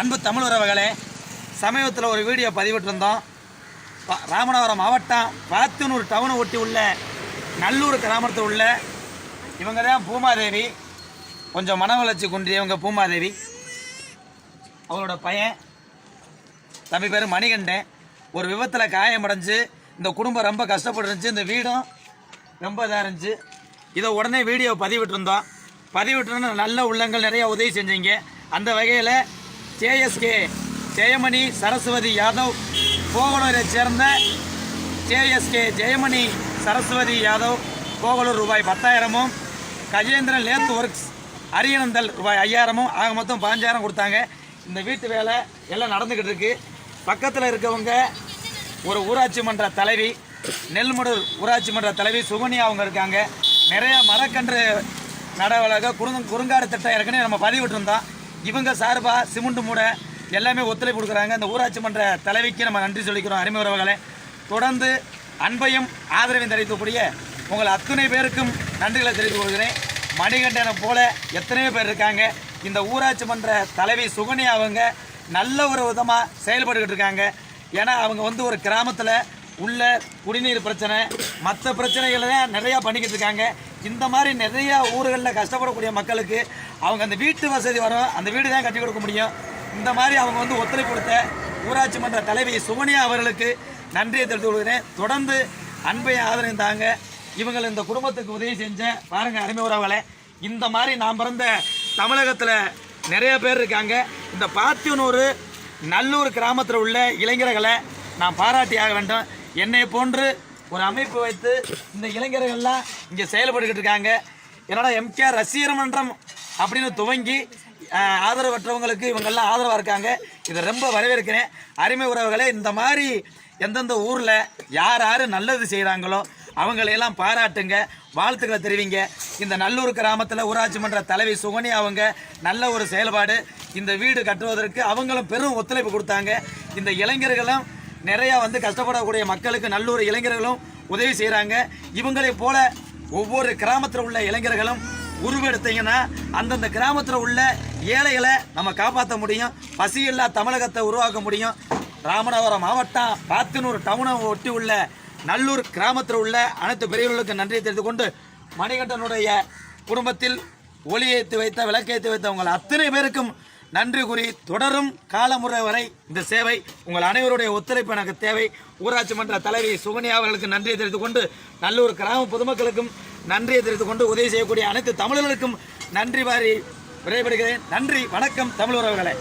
அன்பு தமிழ் உறவுகளே சமீபத்தில் ஒரு வீடியோ பதிவிட்டிருந்தோம். ராமநாதபுரம் மாவட்டம் பாத்தனூர் டவுனை ஒட்டி உள்ள நல்லூர் கிராமத்தில் உள்ள இவங்க தான் பூமாதேவி. கொஞ்சம் மன வளர்ச்சி குன்றியவங்க பூமாதேவி. அவங்களோட பையன் தம்பி பேர் மணிகண்டன். ஒரு விபத்தில் காயமடைஞ்சு இந்த குடும்பம் ரொம்ப கஷ்டப்பட்டுருந்துச்சு இந்த வீடும் ரொம்ப இதாக இருந்துச்சு. இதை உடனே வீடியோ பதிவிட்டிருந்தோம். பதிவிட்டுருந்தோம் நல்ல உள்ளங்கள் நிறையா உதவி செஞ்சீங்க. அந்த வகையில் ஜேஎஸ்கே ஜெயமணி சரஸ்வதி யாதவ் கோவலூரை சேர்ந்த ஜேஎஸ்கே ஜெயமணி சரஸ்வதி யாதவ் கோவலூர் ரூபாய் பத்தாயிரமும் கஜேந்திரன் லேத் ஒர்க்ஸ் அரியநந்தல் ரூபாய் ஐயாயிரமும் ஆக மொத்தம் பாஞ்சாயிரம் கொடுத்தாங்க. இந்த வீட்டு வேலை எல்லாம் நடந்துக்கிட்டு இருக்குது பக்கத்தில் இருக்கவங்க ஒரு ஊராட்சி மன்ற தலைவி நெல்முடூர் ஊராட்சி மன்ற தலைவி சுகன்யா அவங்க இருக்காங்க. நிறையா மரக்கன்று நடவலக குறுங்க குறுங்காடு திட்டம் ஏற்கனவே நம்ம பதிவிட்டிருந்தோம். இவங்க சார்பாக சிமெண்ட் மூட எல்லாமே ஒத்துழைப்பு கொடுக்குறாங்க. இந்த ஊராட்சி மன்ற தலைவிக்கு நம்ம நன்றி சொல்லிக்கிறோம். அருமை உறவுகளை தொடர்ந்து அன்பையும் ஆதரவையும் தெரிவிக்கக்கூடிய உங்கள் அத்தனை பேருக்கும் நன்றிகளை தெரிவித்துக் கொள்கிறேன். மணிகண்டனை போல எத்தனையோ பேர் இருக்காங்க. இந்த ஊராட்சி மன்ற தலைவி சுகன்யா அவங்க நல்ல ஒரு விதமாக செயல்பட்டுக்கிட்டு இருக்காங்க. ஏன்னா அவங்க வந்து ஒரு கிராமத்தில் உள்ள குடிநீர் பிரச்சனை மற்ற பிரச்சனைகளை தான் நிறையா பண்ணிக்கிட்டு இருக்காங்க. இந்த மாதிரி நிறைய ஊர்களில் கஷ்டப்படக்கூடிய மக்களுக்கு அவங்க அந்த வீட்டு வசதி வரும் அந்த வீடு தான் கட்டி கொடுக்க முடியும். இந்த மாதிரி அவங்க வந்து ஒத்துழைப்பு கொடுத்த ஊராட்சி மன்ற தலைவி சுகன்யா அவர்களுக்கு நன்றியை தெரிவித்துக் கொள்கிறேன். தொடர்ந்து அன்பை ஆதரவு தாங்க இவங்க இந்த குடும்பத்துக்கு உதவி செஞ்சேன் பாருங்கள் அருமை உறவுகளே. இந்த மாதிரி நான் பிறந்த தமிழகத்தில் நிறைய பேர் இருக்காங்க. இந்த பாத்தியனூர் நல்லூர் கிராமத்தில் உள்ள இளைஞர்களை நான் பாராட்டி ஆக வேண்டும். என்னை போன்று ஒரு அமைப்பு வைத்து இந்த இளைஞர்கள்லாம் இங்கே செயல்பட்டுக்கிட்டு இருக்காங்க. என்னோட எம்கேஆர் ரசிகர் மன்றம் அப்படின்னு துவங்கி ஆதரவற்றவங்களுக்கு இவங்கெல்லாம் ஆதரவாக இருக்காங்க. இதை ரொம்ப வரவேற்கிறேன். அருமை உறவுகளே இந்த மாதிரி எந்தெந்த ஊரில் யார் யார் நல்லது செய்கிறாங்களோ அவங்களையெல்லாம் பாராட்டுங்க வாழ்த்துக்களை தெரிவிங்க. இந்த நல்லூர் கிராமத்தில் ஊராட்சி மன்ற தலைவி சுகனி அவங்க நல்ல ஒரு செயல்பாடு. இந்த வீடு கட்டுவதற்கு அவங்களும் பெரும் ஒத்துழைப்பு கொடுத்தாங்க. இந்த இளைஞர்களும் நிறையா வந்து கஷ்டப்படக்கூடிய மக்களுக்கு நல்லூர் இளைஞர்களும் உதவி செய்கிறாங்க இவங்களைப் போல ஒவ்வொரு கிராமத்தில் உள்ள இளைஞர்களும் உருவெடுத்தீங்கன்னா அந்தந்த கிராமத்தில் உள்ள ஏழைகளை நம்ம காப்பாற்ற முடியும். பசியில்லா தமிழகத்தை உருவாக்க முடியும். ராமநாதபுரம் மாவட்டம் பாத்தனூர் டவுனை ஒட்டி உள்ள நல்லூர் கிராமத்தில் உள்ள அனைத்து பெரியவர்களுக்கு நன்றியை தெரிந்து கொண்டு மணிகண்டனுடைய குடும்பத்தில் ஒளியேற்றி வைத்த விளக்கேற்றி வைத்த உங்கள் அத்தனை பேருக்கும் நன்றி கூறி தொடரும் காலமுறை வரை இந்த சேவை உங்கள் அனைவருடைய ஒத்துழைப்பு எனக்கு தேவை. ஊராட்சி மன்ற தலைவி சுகன்யா அவர்களுக்கு நன்றியை தெரிவித்துக் கொண்டு நல்லூர் கிராம பொதுமக்களுக்கும் நன்றியை தெரிவித்துக் கொண்டு உதவி செய்யக்கூடிய அனைத்து தமிழர்களுக்கும் நன்றி வாரி விடைபெறுகிறேன். நன்றி வணக்கம் தமிழ் உறவுகளை